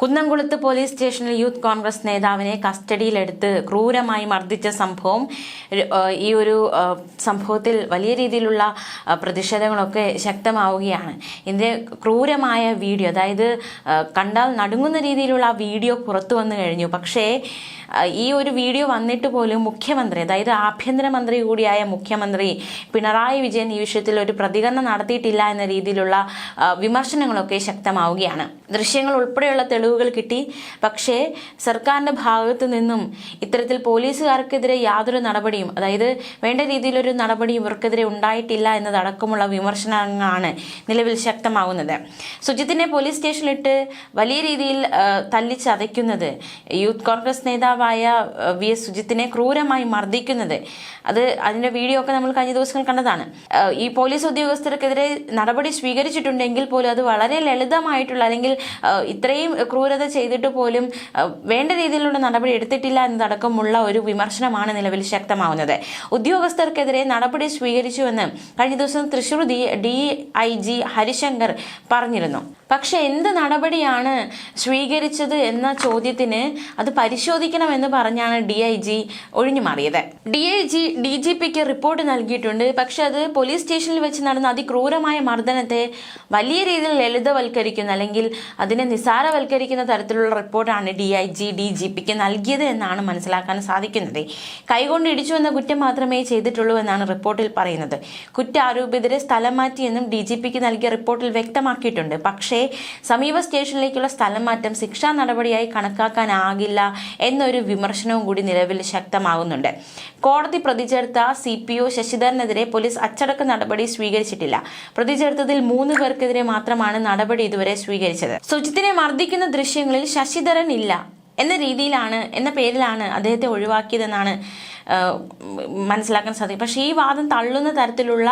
കുന്നംകുളത്ത് പോലീസ് സ്റ്റേഷനിൽ യൂത്ത് കോൺഗ്രസ് നേതാവിനെ കസ്റ്റഡിയിലെടുത്ത് ക്രൂരമായി മർദ്ദിച്ച സംഭവം ഈ ഒരു സംഭവത്തിൽ വലിയ രീതിയിലുള്ള പ്രതിഷേധങ്ങളൊക്കെ ശക്തമാവുകയാണ്. ഇതിന്റെ ക്രൂരമായ വീഡിയോ അതായത് കണ്ടാൽ നടുങ്ങുന്ന രീതിയിലുള്ള ആ വീഡിയോ പുറത്തു വന്നു കഴിഞ്ഞു. പക്ഷേ ഈ ഒരു വീഡിയോ വന്നിട്ട് പോലും മുഖ്യമന്ത്രി അതായത് ആഭ്യന്തരമന്ത്രി കൂടിയായ മുഖ്യമന്ത്രി പിണറായി വിജയൻ ഈ വിഷയത്തിൽ ഒരു പ്രതികരണം നടത്തിയിട്ടില്ല എന്ന രീതിയിലുള്ള വിമർശനങ്ങളൊക്കെ ശക്തമാവുകയാണ്. ദൃശ്യങ്ങൾ ഉൾപ്പെടെയുള്ള തെളിവുകൾ കിട്ടി. പക്ഷേ സർക്കാരിന്റെ ഭാഗത്തു നിന്നും ഇത്തരത്തിൽ പോലീസുകാർക്കെതിരെ യാതൊരു നടപടിയും അതായത് വേണ്ട രീതിയിലൊരു നടപടിയും ഇവർക്കെതിരെ ഉണ്ടായിട്ടില്ല എന്നതടക്കമുള്ള വിമർശനങ്ങളാണ് നിലവിൽ ശക്തമാകുന്നത് സുജിത്തിനെ പോലീസ് സ്റ്റേഷനിലിട്ട് വലിയ രീതിയിൽ തല്ലിച്ചതയ്ക്കുന്നത് യൂത്ത് കോൺഗ്രസ് നേതാവായ വി. എസ്. സുജിത്തിനെ ക്രൂരമായി മർദ്ദിക്കുന്നത്. അത് അതിന്റെ വീഡിയോ ഒക്കെ നമ്മൾ കഴിഞ്ഞ ദിവസങ്ങൾ കണ്ടതാണ്. ഈ പോലീസ് ഉദ്യോഗസ്ഥർക്കെതിരെ നടപടി സ്വീകരിച്ചിട്ടുണ്ടെങ്കിൽ പോലും അത് വളരെ ലളിതമായിട്ടുള്ള അല്ലെങ്കിൽ ഇത്രയും ക്രൂരത ചെയ്തിട്ട് പോലും വേണ്ട രീതിയിലുള്ള നടപടി എടുത്തിട്ടില്ല എന്നതടക്കമുള്ള ഒരു വിമർശനമാണ് നിലവിൽ ശക്തമാവുന്നത്. ഉദ്യോഗസ്ഥർക്കെതിരെ നടപടി സ്വീകരിച്ചുവെന്ന് കഴിഞ്ഞ ദിവസം Thrissur D D I G Harishankar പറഞ്ഞിരുന്നു. പക്ഷെ എന്ത് നടപടിയാണ് സ്വീകരിച്ചത് എന്ന ചോദ്യത്തിന് അത് പരിശോധിക്കണമെന്ന് പറഞ്ഞാണ് ഡി ഐ ജി ഒഴിഞ്ഞു മാറിയത് D I G D G pick report നൽകിയിട്ടുണ്ട്. പക്ഷെ അത് പോലീസ് സ്റ്റേഷനിൽ വെച്ച് നടന്ന അതിക്രൂരമായ മർദ്ദനത്തെ വലിയ രീതിയിൽ ലളിതവൽക്കരിക്കുന്ന അല്ലെങ്കിൽ അതിനെ നിസാരവൽക്കരിക്കുന്ന തരത്തിലുള്ള റിപ്പോർട്ടാണ് D I G D G പിക്ക് നൽകിയത് എന്നാണ് മനസ്സിലാക്കാൻ സാധിക്കുന്നത്. കൈകൊണ്ട് ഇടിച്ചു എന്ന കുറ്റം മാത്രമേ ചെയ്തിട്ടുള്ളൂ എന്നാണ് റിപ്പോർട്ടിൽ പറയുന്നത്. കുറ്റാരോപിതരെ സ്ഥലം മാറ്റിയെന്നും ഡി ജി പിക്ക് നൽകിയ റിപ്പോർട്ടിൽ വ്യക്തമാക്കിയിട്ടുണ്ട്. പക്ഷേ സമീപ സ്റ്റേഷനിലേക്കുള്ള സ്ഥലം മാറ്റം ശിക്ഷാ നടപടിയായി കണക്കാക്കാനാകില്ല എന്നൊരു വിമർശനവും കൂടി നിലവിൽ ശക്തമാകുന്നുണ്ട്. കോടതി പ്രതിചേർത്ത സി പി ഒ ശശിധരനെതിരെ പോലീസ് അച്ചടക്ക നടപടി സ്വീകരിച്ചിട്ടില്ല. പ്രതിചേർത്തതിൽ മൂന്ന് പേർക്കെതിരെ മാത്രമാണ് നടപടി ഇതുവരെ സ്വീകരിച്ചത്. സുജിത്തിനെ മർദ്ദിക്കുന്ന ദൃശ്യങ്ങളിൽ ശശിധരൻ ഇല്ല എന്ന രീതിയിലാണ് എന്ന പേരിലാണ് അദ്ദേഹത്തെ ഒഴിവാക്കിയതെന്നാണ് മനസ്സിലാക്കാൻ സാധിക്കും. പക്ഷേ ഈ വാദം തള്ളുന്ന തരത്തിലുള്ള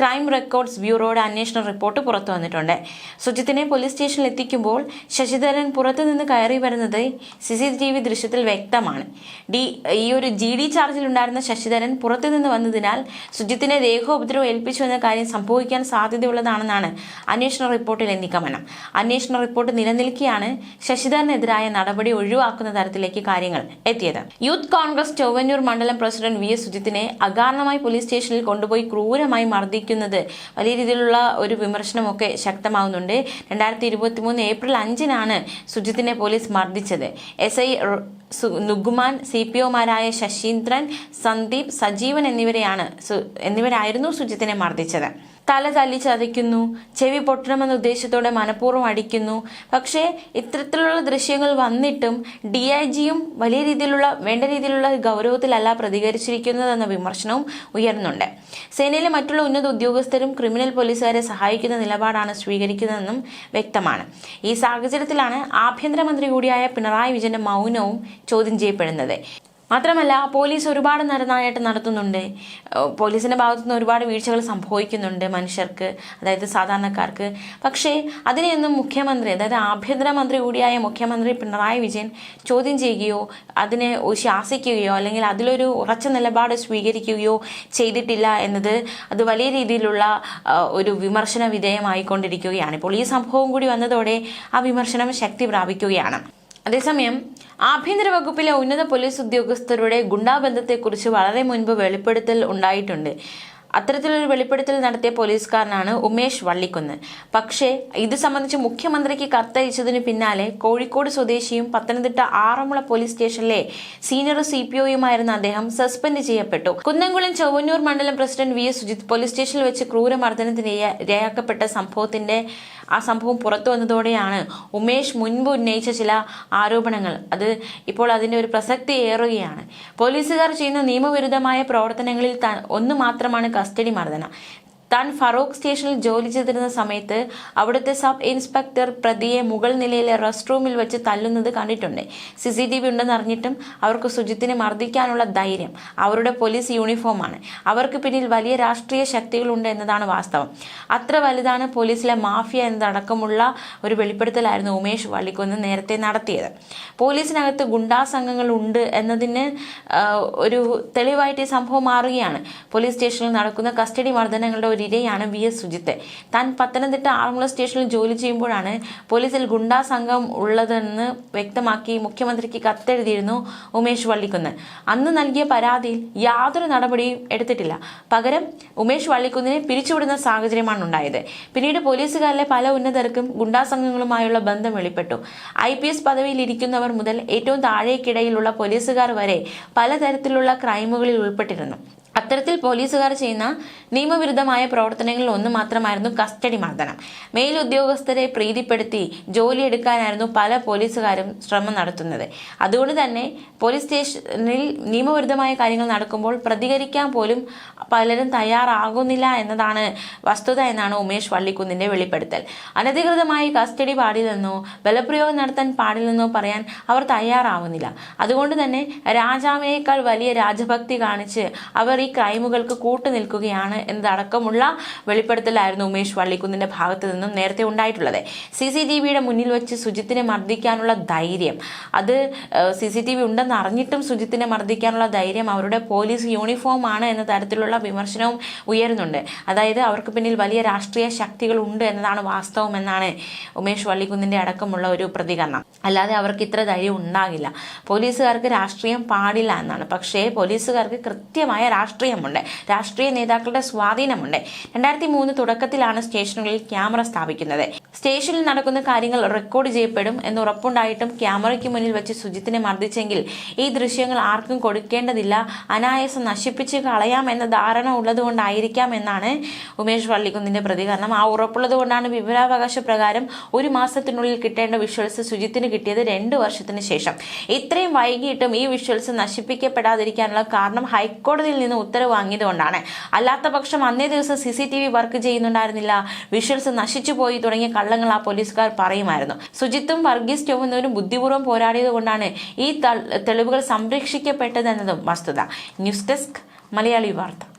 ക്രൈം റെക്കോർഡ്സ് ബ്യൂറോയുടെ അന്വേഷണ റിപ്പോർട്ട് പുറത്തു വന്നിട്ടുണ്ട്. സുജിത്തിനെ പോലീസ് സ്റ്റേഷനിൽ എത്തിക്കുമ്പോൾ ശശിധരൻ പുറത്തുനിന്ന് കയറി വരുന്നത് സി സി ടി വി ദൃശ്യത്തിൽ വ്യക്തമാണ്. ഡി ഈ ഒരു ജി ഡി ചാർജിലുണ്ടായിരുന്ന ശശിധരൻ പുറത്തുനിന്ന് വന്നതിനാൽ സുജിത്തിനെ ദേഹോപദ്രവം ഏൽപ്പിച്ചു എന്ന കാര്യം സംഭവിക്കാൻ സാധ്യതയുള്ളതാണെന്നാണ് അന്വേഷണ റിപ്പോർട്ടിലെ നിഗമനം. അന്വേഷണ റിപ്പോർട്ട് നിലനിൽക്കെയാണ് ശശിധരനെതിരായ നടപടി ഒഴിവാക്കുന്ന തരത്തിലേക്ക് കാര്യങ്ങൾ എത്തിയത്. യൂത്ത് കോൺഗ്രസ് ചൊവ്വന്നൂർ മണ്ഡലം പ്രസിഡന്റ് വി എസ് സുജിത്തിനെ അകാരണമായി പോലീസ് സ്റ്റേഷനിൽ കൊണ്ടുപോയി ക്രൂരമായി മർദ്ദിക്കുന്നത് വലിയ രീതിയിലുള്ള ഒരു വിമർശനമൊക്കെ ശക്തമാവുന്നുണ്ട്. രണ്ടായിരത്തി ഇരുപത്തി മൂന്ന് ഏപ്രിൽ അഞ്ചിനാണ് സുജിത്തിനെ police മർദ്ദിച്ചത്. S I Nugman C P ഒമാരായ Saseendran Sandeep Sajeevan എന്നിവരെയാണ് എന്നിവരായിരുന്നു സുജിത്തിനെ മർദ്ദിച്ചത്. തല തല്ലി ചതയ്ക്കുന്നു ചെവി പൊട്ടണമെന്ന ഉദ്ദേശത്തോടെ മനഃപൂർവം അടിക്കുന്നു. പക്ഷേ ഇത്തരത്തിലുള്ള ദൃശ്യങ്ങൾ വന്നിട്ടും ഡി ഐ ജിയും വലിയ രീതിയിലുള്ള വേണ്ട രീതിയിലുള്ള ഗൗരവത്തിലല്ല പ്രതികരിച്ചിരിക്കുന്നതെന്ന വിമർശനവും ഉയർന്നുണ്ട് സേനയിലെ മറ്റുള്ള ഉന്നത ഉദ്യോഗസ്ഥരും ക്രിമിനൽ പോലീസുകാരെ സഹായിക്കുന്ന നിലപാടാണ് സ്വീകരിക്കുന്നതെന്നും വ്യക്തമാണ്. ഈ സാഹചര്യത്തിലാണ് ആഭ്യന്തരമന്ത്രി കൂടിയായ പിണറായി വിജയന്റെ മൗനവും ചോദ്യം ചെയ്യപ്പെടുന്നത്. മാത്രമല്ല പോലീസ് ഒരുപാട് നരനായിട്ട് നടത്തുന്നുണ്ട്. പോലീസിന്റെ പോലീസിന്റെ ഭാഗത്തു നിന്ന് ഒരുപാട് വീഴ്ചകൾ സംഭവിക്കുന്നുണ്ട് മനുഷ്യർക്ക് അതായത് സാധാരണക്കാർക്ക്. പക്ഷേ അതിനെയൊന്നും മുഖ്യമന്ത്രി അതായത് ആഭ്യന്തരമന്ത്രി കൂടിയായ മുഖ്യമന്ത്രി പിണറായി വിജയൻ ചോദ്യം ചെയ്യുകയോ അതിനെ ശാസിക്കുകയോ അല്ലെങ്കിൽ അതിലൊരു ഉറച്ച നിലപാട് സ്വീകരിക്കുകയോ ചെയ്തിട്ടില്ല എന്നത് അത് വലിയ രീതിയിലുള്ള ഒരു വിമർശന വിധേയമായിക്കൊണ്ടിരിക്കുകയാണ്. ഇപ്പോൾ ഈ സംഭവം കൂടി വന്നതോടെ ആ വിമർശനം ശക്തി പ്രാപിക്കുകയാണ്. അതേസമയം ആഭ്യന്തര വകുപ്പിലെ ഉന്നത പോലീസ് ഉദ്യോഗസ്ഥരുടെ ഗുണ്ടാബന്ധത്തെക്കുറിച്ച് വളരെ മുൻപ് വെളിപ്പെടുത്തൽ ഉണ്ടായിട്ടുണ്ട്. അത്തരത്തിലൊരു വെളിപ്പെടുത്തൽ നടത്തിയ പോലീസുകാരനാണ് ഉമേഷ് വള്ളിക്കുന്ന്. പക്ഷേ ഇത് സംബന്ധിച്ച് മുഖ്യമന്ത്രിക്ക് കത്തയച്ചതിന് പിന്നാലെ കോഴിക്കോട് സ്വദേശിയും പത്തനംതിട്ട ആറന്മുള പോലീസ് സ്റ്റേഷനിലെ സീനിയർ സി പി ഒയുമായിരുന്ന അദ്ദേഹം സസ്പെൻഡ് ചെയ്യപ്പെട്ടു. കുന്നംകുളം ചൊവ്വന്നൂർ മണ്ഡലം president V S Sujith police സ്റ്റേഷനിൽ വെച്ച് ക്രൂരമർദ്ദനത്തിന് ഇര- ഇരയാക്കപ്പെട്ട സംഭവത്തിന്റെ ആ സംഭവം പുറത്തു വന്നതോടെയാണ് ഉമേഷ് മുൻപ് ഉന്നയിച്ച ചില ആരോപണങ്ങൾ. അത് ഇപ്പോൾ അതിന്റെ ഒരു പ്രസക്തി ഏറുകയാണ്. പോലീസുകാർ ചെയ്യുന്ന നിയമവിരുദ്ധമായ പ്രവർത്തനങ്ങളിൽ ഒന്ന് മാത്രമാണ് കസ്റ്റഡി മർദ്ദനം. താൻ ഫറൂഖ് സ്റ്റേഷനിൽ ജോലി ചെയ്തിരുന്ന സമയത്ത് അവിടുത്തെ സബ് ഇൻസ്പെക്ടർ പ്രതിയെ മുകൾ നിലയിലെ റെസ്റ്റ് റൂമിൽ വെച്ച് തല്ലുന്നത് കണ്ടിട്ടുണ്ട്. സി സി ടി വി ഉണ്ടെന്ന് അറിഞ്ഞിട്ടും അവർക്ക് സുജിത്തിനെ മർദ്ദിക്കാനുള്ള ധൈര്യം അവരുടെ പോലീസ് യൂണിഫോമാണ്. അവർക്ക് പിന്നിൽ വലിയ രാഷ്ട്രീയ ശക്തികളുണ്ട് എന്നതാണ് വാസ്തവം. അത്ര വലുതാണ് പോലീസിലെ മാഫിയ എന്നതടക്കമുള്ള ഒരു വെളിപ്പെടുത്തലായിരുന്നു ഉമേഷ് വള്ളിക്കുന്ന് നേരത്തെ നടത്തിയത്. പോലീസിനകത്ത് ഗുണ്ടാ സംഘങ്ങൾ ഉണ്ട് എന്നതിന് ഒരു തെളിവായിട്ട് ഈ സംഭവം മാറുകയാണ്. പോലീസ് സ്റ്റേഷനിൽ നടക്കുന്ന കസ്റ്റഡി മർദ്ദനങ്ങളുടെ ഒരു ഒരു ഇരയാണ് വി എസ് സുജിത്ത്. താൻ പത്തനംതിട്ട ആറന്മുള സ്റ്റേഷനിൽ ജോലി ചെയ്യുമ്പോഴാണ് പോലീസിൽ ഗുണ്ടാ സംഘം ഉള്ളതെന്ന് വ്യക്തമാക്കി മുഖ്യമന്ത്രിക്ക് കത്തെഴുതിയിരുന്നു ഉമേഷ് വള്ളിക്കുന്ന്. അന്ന് നൽകിയ പരാതിയിൽ യാതൊരു നടപടിയും എടുത്തിട്ടില്ല. പകരം ഉമേഷ് വള്ളിക്കുന്നിനെ പിരിച്ചുവിടുന്ന സാഹചര്യമാണ് ഉണ്ടായത്. പിന്നീട് പോലീസുകാരിലെ പല ഉന്നതർക്കും ഗുണ്ടാ സംഘങ്ങളുമായുള്ള ബന്ധം വെളിപ്പെട്ടു. ഐ പി എസ് പദവിയിൽ ഇരിക്കുന്നവർ മുതൽ ഏറ്റവും താഴേക്കിടയിലുള്ള പോലീസുകാർ വരെ പലതരത്തിലുള്ള ക്രൈമുകളിൽ ഉൾപ്പെട്ടിരുന്നു. അത്തരത്തിൽ പോലീസുകാർ ചെയ്യുന്ന നിയമവിരുദ്ധമായ പ്രവർത്തനങ്ങളിൽ ഒന്ന് മാത്രമായിരുന്നു കസ്റ്റഡി മർദ്ദനം. മേലുദ്യോഗസ്ഥരെ പ്രീതിപ്പെടുത്തി ജോലിയെടുക്കാനായിരുന്നു പല പോലീസുകാരും ശ്രമം നടത്തുന്നത്. അതുകൊണ്ട് തന്നെ പോലീസ് സ്റ്റേഷനിൽ നിയമവിരുദ്ധമായ കാര്യങ്ങൾ നടക്കുമ്പോൾ പ്രതികരിക്കാൻ പോലും പലരും തയ്യാറാകുന്നില്ല എന്നതാണ് വസ്തുത എന്നാണ് ഉമേഷ് വള്ളിക്കുന്നിന്റെ വെളിപ്പെടുത്തൽ. അനധികൃതമായി കസ്റ്റഡി പാടില്ലെന്നോ ബലപ്രയോഗം നടത്താൻ പാടില്ലെന്നോ പറയാൻ അവർ തയ്യാറാവുന്നില്ല. അതുകൊണ്ട് തന്നെ രാജാവിനേക്കാൾ വലിയ രാജഭക്തി കാണിച്ച് അവർ ഈ ക്രൈമുകൾക്ക് കൂട്ടുനിൽക്കുകയാണ് എന്നതടക്കമുള്ള വെളിപ്പെടുത്തലായിരുന്നു ഉമേഷ് വള്ളിക്കുന്നിന്റെ ഭാഗത്തു നിന്നും നേരത്തെ ഉണ്ടായിട്ടുള്ളത്. സി സി ടി വിയുടെ മുന്നിൽ വെച്ച് സുജിത്തിനെ മർദ്ദിക്കാനുള്ള ധൈര്യം. അത് സി സി ടി വി ഉണ്ടെന്ന് അറിഞ്ഞിട്ടും സുജിത്തിനെ മർദ്ദിക്കാനുള്ള ധൈര്യം അവരുടെ പോലീസ് യൂണിഫോം ആണ് എന്ന തരത്തിലുള്ള വിമർശനവും ഉയരുന്നുണ്ട്. അതായത് അവർക്ക് പിന്നിൽ വലിയ രാഷ്ട്രീയ ശക്തികൾ ഉണ്ട് എന്നതാണ് വാസ്തവം എന്നാണ് ഉമേഷ് വള്ളിക്കുന്നിന്റെ അടക്കമുള്ള ഒരു പ്രതികരണം. അല്ലാതെ അവർക്ക് ഇത്ര ധൈര്യം ഉണ്ടാകില്ല. പോലീസുകാർക്ക് രാഷ്ട്രീയം പാടില്ല എന്നാണ്. പക്ഷേ പോലീസുകാർക്ക് കൃത്യമായ രാഷ്ട്രീയമുണ്ട് രാഷ്ട്രീയ നേതാക്കളുടെ സ്വാധീനമുണ്ട്. രണ്ടായിരത്തി മൂന്ന് തുടക്കത്തിലാണ് സ്റ്റേഷനുകളിൽ ക്യാമറ സ്ഥാപിക്കുന്നത്. സ്റ്റേഷനിൽ നടക്കുന്ന കാര്യങ്ങൾ റെക്കോർഡ് ചെയ്യപ്പെടും എന്ന് ഉറപ്പുണ്ടായിട്ടും ക്യാമറയ്ക്ക് മുന്നിൽ വെച്ച് സുജിത്തിനെ മർദ്ദിച്ചെങ്കിൽ ഈ ദൃശ്യങ്ങൾ ആർക്കും കൊടുക്കേണ്ടതില്ല. അനായാസം നശിപ്പിച്ച് കളയാം എന്ന ധാരണ ഉള്ളതുകൊണ്ടായിരിക്കാം എന്നാണ് ഉമേഷ് വള്ളിക്കുന്നിന്റെ പ്രതികരണം. ആ ഉറപ്പുള്ളത് കൊണ്ടാണ് വിവരാവകാശ പ്രകാരം ഒരു മാസത്തിനുള്ളിൽ കിട്ടേണ്ട വിഷ്വൽസ് സുജിത്തിന് കിട്ടിയത് രണ്ട് വർഷത്തിന് ശേഷം. ഇത്രയും വൈകിട്ടും ഈ വിഷ്വൽസ് നശിപ്പിക്കപ്പെടാതിരിക്കാനുള്ള കാരണം ഹൈക്കോടതിയിൽ നിന്ന് ഉത്തരവ് വാങ്ങിയതുകൊണ്ടാണ് അല്ലാത്ത പക്ഷം അന്നേ ദിവസം C C T V work ചെയ്യുന്നുണ്ടായിരുന്നില്ല. Visuals നശിച്ചു പോയി തുടങ്ങിയ കള്ളങ്ങൾ ആ പോലീസുകാർ പറയുമായിരുന്നു. സുജിത്തും വർഗീസ് ചൊവ്വുന്നവരും ബുദ്ധിപൂർവം പോരാടിയത് കൊണ്ടാണ് ഈ തെളിവുകൾ സംരക്ഷിക്കപ്പെട്ടതെന്നതും വസ്തുത. ന്യൂസ് ഡെസ്ക് മലയാളി വാർത്ത.